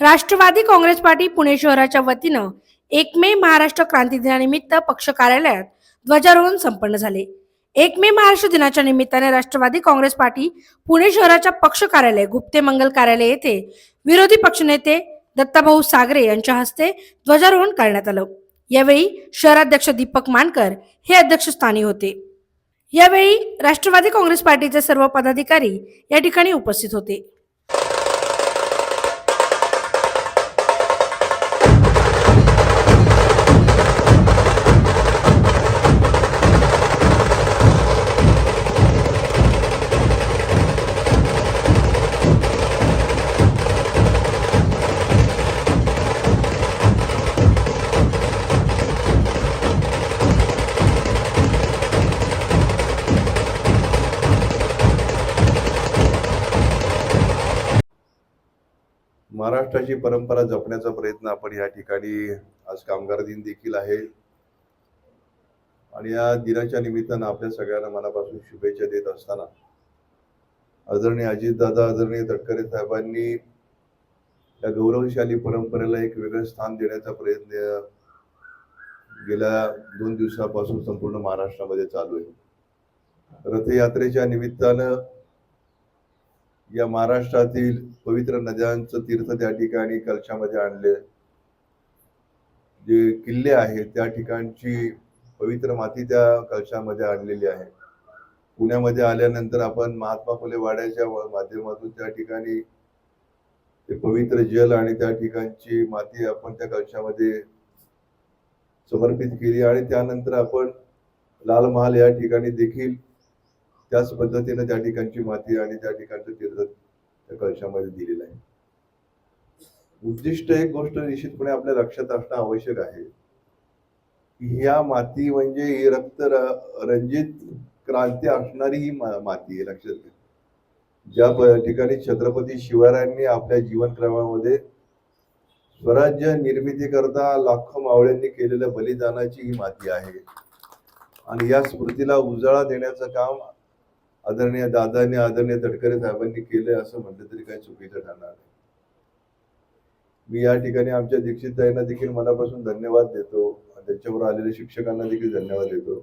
Rashtrawadi Congress party Pune शहराच्या वतीनं एक मे महाराष्ट्र क्रांती दिनानिमित्त पक्ष कार्यालयात ध्वजारोहण संपन्न झाले. एक मे महाराष्ट्र दिनाच्या निमित्ताने राष्ट्रवादी काँग्रेस पार्टी पुणे शहराच्या पक्ष कार्यालय गुप्ते मंगल कार्यालय येथे विरोधी पक्षनेते दत्ताभाऊ सागरे यांच्या हस्ते ध्वजारोहण करण्यात आलं. यावेळी शहराध्यक्ष दीपक मानकर हे अध्यक्षस्थानी होते. यावेळी राष्ट्रवादी काँग्रेस पार्टीचे सर्व पदाधिकारी या ठिकाणी उपस्थित होते. महाराष्ट्राची परंपरा जपण्याचा प्रयत्न आपण या ठिकाणी आज कामगार दिन देखील आहे. आणि या दिनाच्या निमित्तानं आपल्या सगळ्यांना मनापासून शुभेच्छा देत असताना आदरणीय अजितदादा आदरणीय तटकरे साहेबांनी या गौरवशाली परंपरेला एक वेगळं स्थान देण्याचा प्रयत्न गेल्या दोन दिवसापासून संपूर्ण महाराष्ट्रामध्ये चालू आहे. रथयात्रेच्या निमित्तानं या महाराष्ट्रातील पवित्र नद्यांचं तीर्थ त्या ठिकाणी कलशामध्ये आणले. जे किल्ले आहेत त्या ठिकाणची पवित्र माती त्या कलशामध्ये आणलेली आहे. पुण्यामध्ये आल्यानंतर आपण महात्मा फुले वाड्याच्या माध्यमातून त्या ठिकाणी ते पवित्र जल आणि त्या ठिकाणची माती आपण त्या कलशामध्ये समर्पित केली आणि त्यानंतर आपण लाल महाल या ठिकाणी देखील त्याच पद्धतीने त्या ठिकाणची माती आणि त्या ठिकाणचं तीर्थ त्या कलशामध्ये दिलेलं आहे. उद्दिष्ट एक गोष्ट निश्चितपणे आपल्या लक्षात असणं आवश्यक आहे. ह्या माती म्हणजे ही रक्त रंजित क्रांती असणारी ही माती आहे लक्षात घ्या. ज्या ठिकाणी छत्रपती शिवरायांनी आपल्या जीवनक्रमामध्ये स्वराज्य निर्मिती करता लाखो मावळ्यांनी केलेल्या बलिदानाची ही माती आहे. आणि या स्मृतीला उजाळा देण्याचं काम आदरणीय दादांनी आदरणीय तटकरे साहेबांनी केलंय असं म्हटलं तरी काही चुकीचं ठरणार नाही. मी या ठिकाणी आमच्या दीक्षिताईंना देखील मनापासून धन्यवाद देतो. त्यांच्यावर आलेल्या शिक्षकांना देखील धन्यवाद देतो.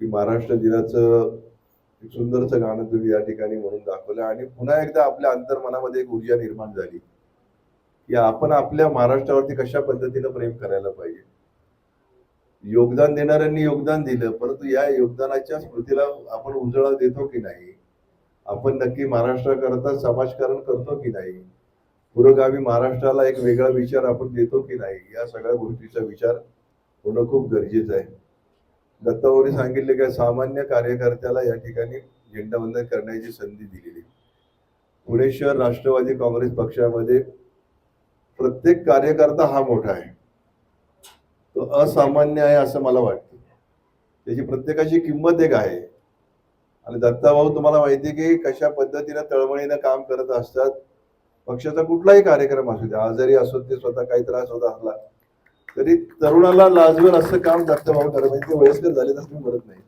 की महाराष्ट्र दिनाचं एक सुंदरचं गाणं तुम्ही या ठिकाणी म्हणून दाखवलं आणि पुन्हा एकदा आपल्या अंतर्मनामध्ये एक ऊर्जा निर्माण झाली. की आपण आपल्या महाराष्ट्रावरती कशा पद्धतीनं प्रेम करायला पाहिजे? योगदान देणाऱ्यांनी योगदान दिलं परंतु या योगदानाच्या स्मृतीला आपण उजळा देतो की नाही? आपण नक्की महाराष्ट्राकरता समाजकारण करतो की नाही? पुरोगामी महाराष्ट्राला एक वेगळा विचार आपण देतो की नाही? या सगळ्या गोष्टीचा विचार होणं खूप गरजेचं आहे. दत्तावरी सांगितले की सामान्य कार्यकर्त्याला या ठिकाणी झेंडावंदन करण्याची संधी दिलेली. पुणे शहर राष्ट्रवादी काँग्रेस पक्षामध्ये प्रत्येक कार्यकर्ता हा मोठा आहे. तो असामान्य आहे असं मला वाटतं. त्याची प्रत्येकाची किंमत एक आहे. आणि दत्ताभाऊ तुम्हाला माहिती आहे की कशा पद्धतीनं तळमळीनं काम करत असतात? पक्षाचा कुठलाही कार्यक्रम असू द्या आजारी असो ते स्वतः काही त्रास होत असला तरी तरुणाला लाजवेल असं काम दत्ताभाऊ करत म्हणजे ते वयस्कर झाले तर मी म्हणत नाही.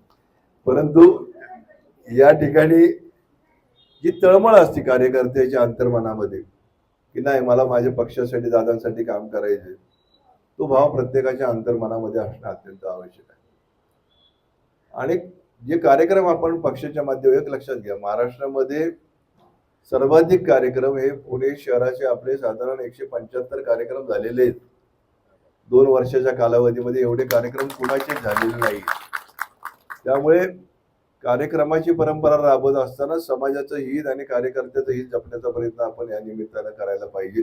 परंतु या ठिकाणी जी तळमळ असते कार्यकर्त्याच्या अंतर्मनामध्ये की नाही मला माझ्या पक्षासाठी दादांसाठी काम करायचे तो भाव प्रत्येकाच्या अंतर्मनामध्ये असणं अत्यंत आवश्यक आहे. आणि जे कार्यक्रम आपण पक्षाच्या माध्यमात एक लक्षात घ्या महाराष्ट्रामध्ये सर्वाधिक कार्यक्रम हे पुणे शहराचे आपले साधारण एकशे पंच्याहत्तर कार्यक्रम झालेले आहेत. दोन वर्षाच्या कालावधीमध्ये एवढे कार्यक्रम कुणाचे झालेले नाही त्यामुळे कार्यक्रमाची परंपरा राबवत असताना समाजाचं हित आणि कार्यकर्त्याचं हित जपण्याचा प्रयत्न आपण या निमित्तानं करायला पाहिजे.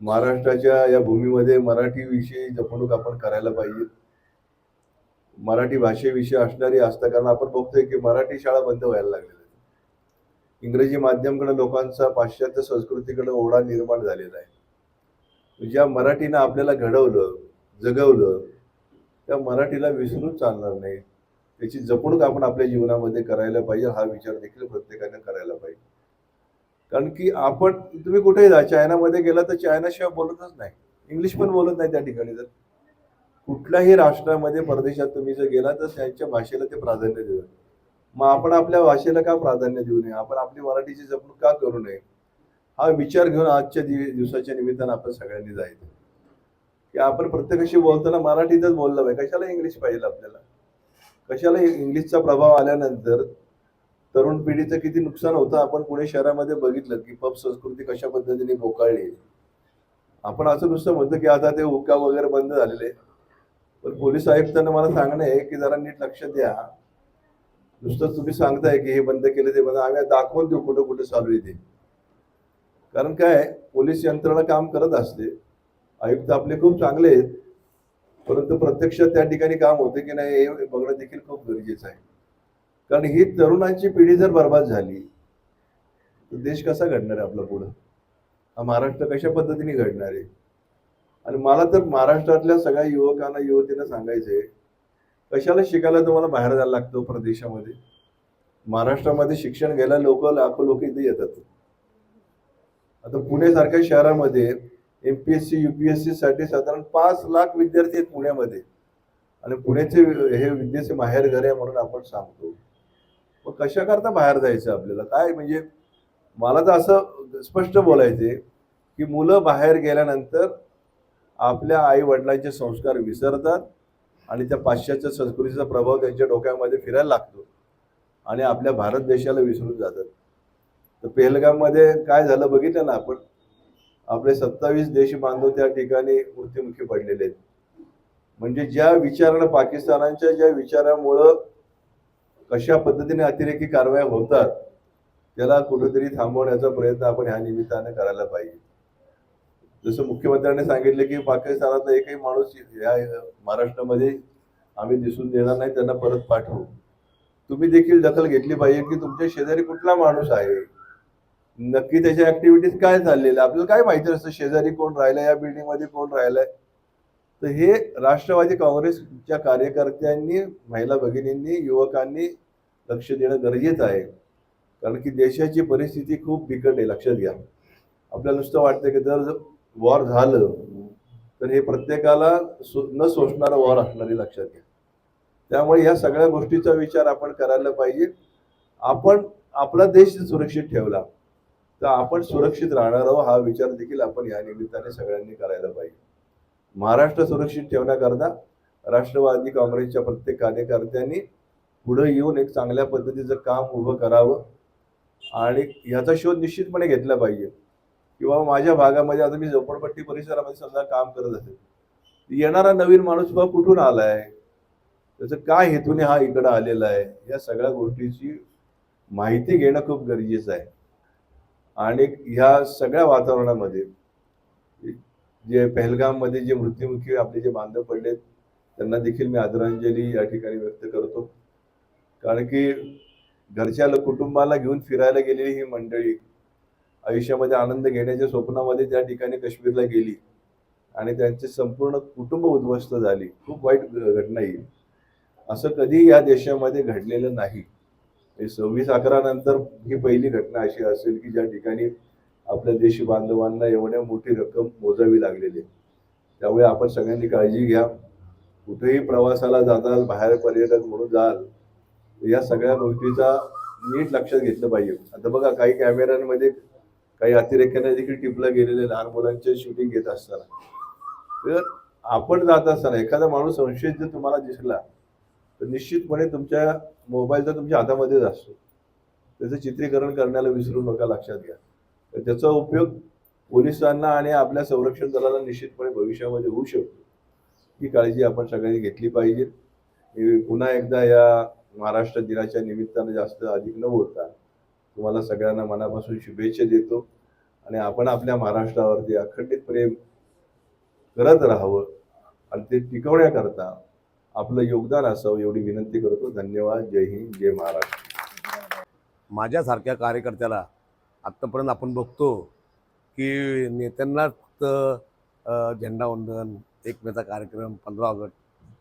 महाराष्ट्राच्या या भूमीमध्ये मराठी विषयी जपणूक आपण करायला पाहिजे. मराठी भाषेविषयी असणारी असता कारण आपण बघतोय की मराठी शाळा बंद व्हायला लागलेल्या इंग्रजी माध्यमकडे लोकांचा पाश्चात्य संस्कृतीकडे ओढा निर्माण झालेला आहे. ज्या मराठीनं आपल्याला घडवलं जगवलं त्या मराठीला विसरून चालणार नाही. त्याची जपणूक आपण आपल्या जीवनामध्ये करायला पाहिजे हा विचार देखील प्रत्येकाने करायला पाहिजे. कारण की आपण तुम्ही कुठेही जा चायनामध्ये गेला तर चायनाशिवाय बोलतच नाही. इंग्लिश पण बोलत नाही त्या ठिकाणी जर. कुठल्याही राष्ट्रामध्ये परदेशात तुम्ही जर गेला तर त्यांच्या भाषेला ते प्राधान्य देतात. मग आपण आपल्या भाषेला का प्राधान्य देऊ नये? आपण आपली मराठीची जपणूक का करू नये? हा विचार घेऊन आजच्या दिवसाच्या निमित्तानं आपण सगळ्यांनी जायचं की आपण प्रत्येकाशी बोलताना मराठीतच बोललं पाहिजे. कशाला इंग्लिश पाहिजे आपल्याला? कशाला इंग्लिशचा प्रभाव आल्यानंतर तरुण पिढीचं किती नुकसान होतं आपण पुणे शहरामध्ये बघितलं की पब संस्कृती कशा पद्धतीने बोकाळली आपण असं नुसतं म्हणतो की आता ते हुक्का वगैरे बंद झालेले. पण पोलीस आयुक्तांना मला सांगणं आहे की जरा नीट लक्ष द्या. नुसतं तुम्ही सांगताय की हे बंद केलं ते बंद. आम्ही दाखवून देऊ कुठं कुठं चालू आहे ते. कारण काय पोलीस यंत्रणा काम करत असते. आयुक्त आपले खूप चांगले आहेत. परंतु प्रत्यक्षात त्या ठिकाणी काम होते की नाही हे बघणं देखील खूप गरजेचं आहे. कारण ही तरुणांची पिढी जर बर्बाद झाली तर देश कसा घडणार आहे आपला पुढं? हा महाराष्ट्र कशा पद्धतीने घडणार आहे? आणि मला तर महाराष्ट्रातल्या सगळ्या युवकांना युवतींना आहे कशाला शिकायला तुम्हाला बाहेर जायला लागतो प्रदेशामध्ये? महाराष्ट्रामध्ये शिक्षण घ्यायला लोक लाखो लोक इथे येतात. आता पुणे सारख्या शहरामध्ये एमपीएससी युपीएससी साठी साधारण पाच लाख विद्यार्थी आहेत पुण्यामध्ये. आणि पुण्याचे हे विद्येचे माहेर घर आहे म्हणून आपण सांगतो. मग कशाकरता बाहेर जायचं आपल्याला? काय? म्हणजे मला तर असं स्पष्ट बोलायचे की मुलं बाहेर गेल्यानंतर आपल्या आई वडिलांचे संस्कार विसरतात आणि त्या पाश्चात्य संस्कृतीचा प्रभाव त्यांच्या डोक्यामध्ये फिरायला लागतो आणि आपल्या भारत देशाला विसरून जातात. तर पेहलगाममध्ये काय झालं बघितलं ना आपण? आपले सत्तावीस देश बांधव त्या ठिकाणी मृत्युमुखी पडलेले आहेत. म्हणजे ज्या विचारानं पाकिस्तानाच्या ज्या विचारामुळं कशा पद्धतीने अतिरेकी कारवाया होतात त्याला कुठेतरी थांबवण्याचा प्रयत्न आपण ह्या निमित्ताने करायला पाहिजे. जसं मुख्यमंत्र्यांनी सांगितले की पाकिस्तानातला एकही माणूस या महाराष्ट्रामध्ये आम्ही दिसून देणार नाही त्यांना परत पाठवू. तुम्ही देखील दखल घेतली पाहिजे की तुमच्या शेजारी कुठला माणूस आहे? नक्की त्याच्या ऍक्टिव्हिटीज काय चाललेल्या आपल्याला काय माहिती असतं शेजारी कोण राहिलाय या बिल्डिंगमध्ये कोण राहिलाय? तर हे राष्ट्रवादी काँग्रेसच्या कार्यकर्त्यांनी महिला भगिनींनी युवकांनी लक्ष देणं गरजेचं आहे. कारण की देशाची परिस्थिती खूप बिकट आहे लक्षात घ्या. आपल्याला नुसतं वाटतं की जर वॉर झालं तर हे प्रत्येकाला सो- न सोसणारं वॉर असणारी लक्षात घ्या. त्यामुळे या सगळ्या गोष्टीचा विचार आपण करायला पाहिजे. आपण आपला देश सुरक्षित ठेवला तर आपण सुरक्षित राहणार आहोत हा विचार देखील आपण या निमित्ताने सगळ्यांनी करायला पाहिजे. महाराष्ट्र सुरक्षित ठेवण्याकरता राष्ट्रवादी काँग्रेसच्या प्रत्येक कार्यकर्त्यांनी पुढे येऊन एक चांगल्या पद्धतीचं काम उभं करावं आणि ह्याचा शोध निश्चितपणे घेतला पाहिजे. किंवा माझ्या भागामध्ये आता मी झोपडपट्टी परिसरामध्ये समजा काम करत असेल. येणारा नवीन माणूस बा कुठून आलाय? त्याचं काय हेतूने हा इकडं आलेला आहे? या सगळ्या गोष्टीची माहिती घेणं खूप गरजेचं आहे. आणि ह्या सगळ्या वातावरणामध्ये जे पहलगाममध्ये जे मृत्युमुखी आपले जे बांधव पडलेत त्यांना देखील मी आदरांजली या ठिकाणी व्यक्त करतो. कारण की घरच्या कुटुंबाला घेऊन फिरायला गेलेली ही मंडळी आयुष्यामध्ये आनंद घेण्याच्या स्वप्नामध्ये त्या ठिकाणी काश्मीरला गेली आणि त्यांचे संपूर्ण कुटुंब उद्ध्वस्त झाली. खूप वाईट घटना ही. असं कधी या देशामध्ये घडलेलं नाही. म्हणजे सव्वीस अकरा नंतर ही पहिली घटना अशी असेल की ज्या ठिकाणी आपल्या देशी बांधवांना एवढ्या मोठी रक्कम मोजावी लागलेली आहे. त्यामुळे आपण सगळ्यांनी काळजी घ्या. कुठेही प्रवासाला जाताल बाहेर पर्यटक म्हणून जाल या सगळ्या गोष्टीचा नीट लक्षात घेतलं पाहिजे. आता बघा काही कॅमेऱ्यांमध्ये काही अतिरेक्यांना देखील टिपलं गेलेले लहान मुलांचे शूटिंग घेत असताना. तर आपण जात असताना एखादा माणूस संशयित जर तुम्हाला दिसला तर निश्चितपणे तुमच्या मोबाईलचा तुमच्या हातामध्येच असतो. त्याचं चित्रीकरण करण्याला विसरू नका लक्षात घ्या. तर त्याचा उपयोग पोलिसांना आणि आपल्या संरक्षण दलाला निश्चितपणे भविष्यामध्ये होऊ शकतो. ही काळजी आपण सगळ्यांनी घेतली पाहिजे. पुन्हा एकदा या महाराष्ट्र दिनाच्या निमित्तानं जास्त अधिक न बोलता तुम्हाला सगळ्यांना मनापासून शुभेच्छा देतो आणि आपण आपल्या महाराष्ट्रावरती अखंडित प्रेम करत राहावं आणि ते टिकवण्याकरता आपलं योगदान असावं एवढी विनंती करतो. धन्यवाद. जय हिंद. जय महाराष्ट्र. माझ्यासारख्या कार्यकर्त्याला आत्तापर्यंत आपण बघतो की नेत्यांनाच झेंडावंदन एकमेचा कार्यक्रम पंधरा ऑगस्ट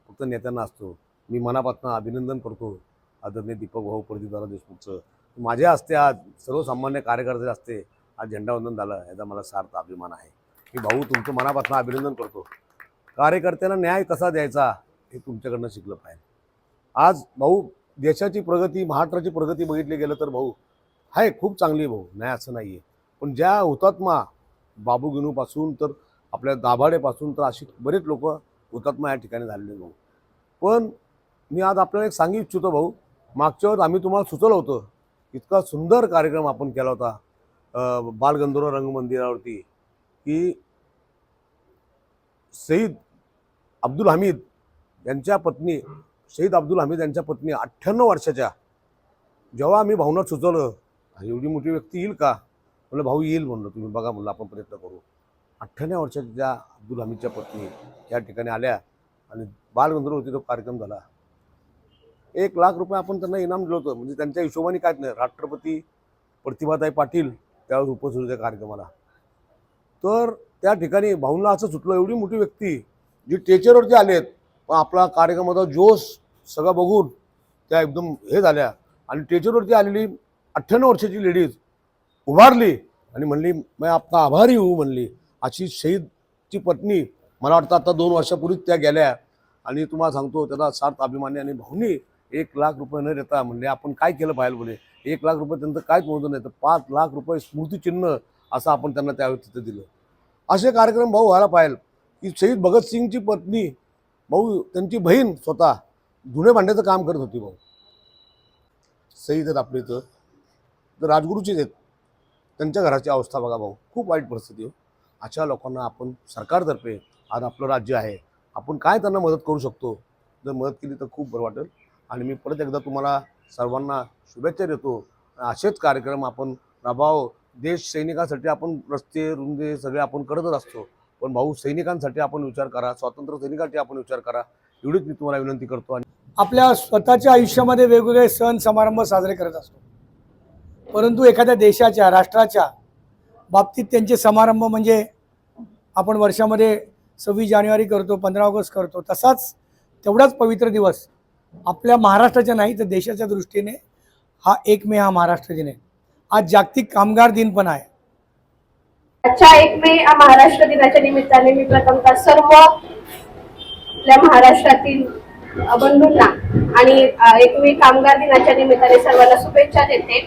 फक्त नेत्यांना असतो. मी मनापासून अभिनंदन करतो आदरणीय दीपक भाऊ प्रदीपदारा देशमुखचं. माझ्या हस्ते आज सर्वसामान्य कार्यकर्ते हस्ते आज झेंडावंदन झालं याचा मला सार्थ अभिमान आहे. की भाऊ तुमचं मनापासून अभिनंदन करतो. कार्यकर्त्यांना न्याय कसा द्यायचा हे तुमच्याकडनं शिकलं पाहिजे. आज भाऊ देशाची प्रगती महाराष्ट्राची प्रगती बघितली गेलं तर भाऊ आहे खूप चांगली आहे भाऊ. नाही असं नाही आहे पण ज्या हुतात्मा बाबूगिनूपासून तर आपल्या दाभाडेपासून तर अशी बरेच लोक हुतात्मा या ठिकाणी झालेले भाऊ. पण मी आज आपल्याला एक सांगू इच्छितो भाऊ. मागच्या वेळेस आम्ही तुम्हाला सुचवलं होतं इतका सुंदर कार्यक्रम आपण केला होता बालगंधर्व रंगमंदिरावरती की शहीद अब्दुल हमीद यांच्या पत्नी शहीद अब्दुल हमीद यांच्या पत्नी अठ्ठ्याण्णव वर्षाच्या जेव्हा आम्ही भावना सुचवलं एवढी मोठी व्यक्ती येईल का? म्हणलं भाऊ येईल. म्हणलं तुम्ही बघा म्हणलं आपण प्रयत्न करू. अठ्ठ्याण्णव वर्षाच्या ज्या अब्दुल हमीदच्या पत्नी या ठिकाणी आल्या आणि बालगंधर्वती तो कार्यक्रम झाला. एक लाख रुपये आपण त्यांना इनाम दिलं होतं. म्हणजे त्यांच्या हिशोबाने काहीच नाही राष्ट्रपती प्रतिभाताई पाटील त्यावेळेस उपस्थित होते कार्यक्रमाला. तर त्या ठिकाणी भाऊंना असं सुटलं एवढी मोठी व्यक्ती जी टेचरवरती आलेत पण आपला कार्यक्रमाचा जोश सगळं बघून त्या एकदम हे झाल्या आणि टेचरवरती आलेली अठ्ठ्याण्णव वर्षाची लेडीज उभारली आणि म्हणली मी आपला आभारी होऊ म्हणली. अशी शहीदची पत्नी मला वाटतं आता दोन वर्षापूर्वीच त्या गेल्या. आणि तुम्हाला सांगतो त्याला सार्थ अभिमानी आणि भाऊनी एक लाख रुपये न देता म्हणले आपण काय केलं पाहिजे बोले? एक लाख रुपये त्यांचं काय मोजून नाही तर पाच लाख रुपये स्मृतिचिन्ह असं आपण त्यांना त्यावेळी तिथं दिलं. असे कार्यक्रम भाऊ व्हायला पाहिजे की शहीद भगतसिंगची पत्नी भाऊ त्यांची बहीण स्वतः धुणे भांड्याचं काम करत होती भाऊ. शहीद आहेत आपल्या इथं. तर राजगुरूचीच आहेत. त्यांच्या घराची अवस्था बघा भाऊ खूप वाईट परिस्थिती आहे. अशा लोकांना आपण सरकारतर्फे आज आपलं राज्य आहे आपण काय त्यांना मदत करू शकतो? जर मदत केली तर खूप बरं वाटेल. आणि मी परत एकदा तुम्हाला सर्वांना शुभेच्छा देतो. असेच कार्यक्रम आपण प्रभाव देश सैनिकांसाठी आपण रस्ते रुंदे सगळे आपण करतच असतो. पण भाऊ सैनिकांसाठी आपण विचार करा स्वातंत्र्य सैनिकांसाठी आपण विचार करा. एवढीच मी तुम्हाला विनंती करतो आणि आपल्या स्वतःच्या आयुष्यामध्ये वेगवेगळे सण समारंभ साजरे करत असतो. परंतु एखाद्या देशाच्या राष्ट्राच्या बाबतीत त्यांचे समारंभ म्हणजे आपण वर्षामध्ये सव्वीस जानेवारी करतो पंधरा ऑगस्ट करतो तसाच तेवढाच पवित्र दिवस आपल्या महाराष्ट्राच्या नाही तर देशाच्या दृष्टीने हा एक मे हा महाराष्ट्र दिन आहे. आज जागतिक कामगार दिन पण आहे. आजच्या एक मे या महाराष्ट्र दिनाच्या निमित्ताने मी प्रथमतः सर्व आपल्या महाराष्ट्रातील बंधूंना आणि एक मे कामगार दिनाच्या निमित्ताने सर्वांना शुभेच्छा देते.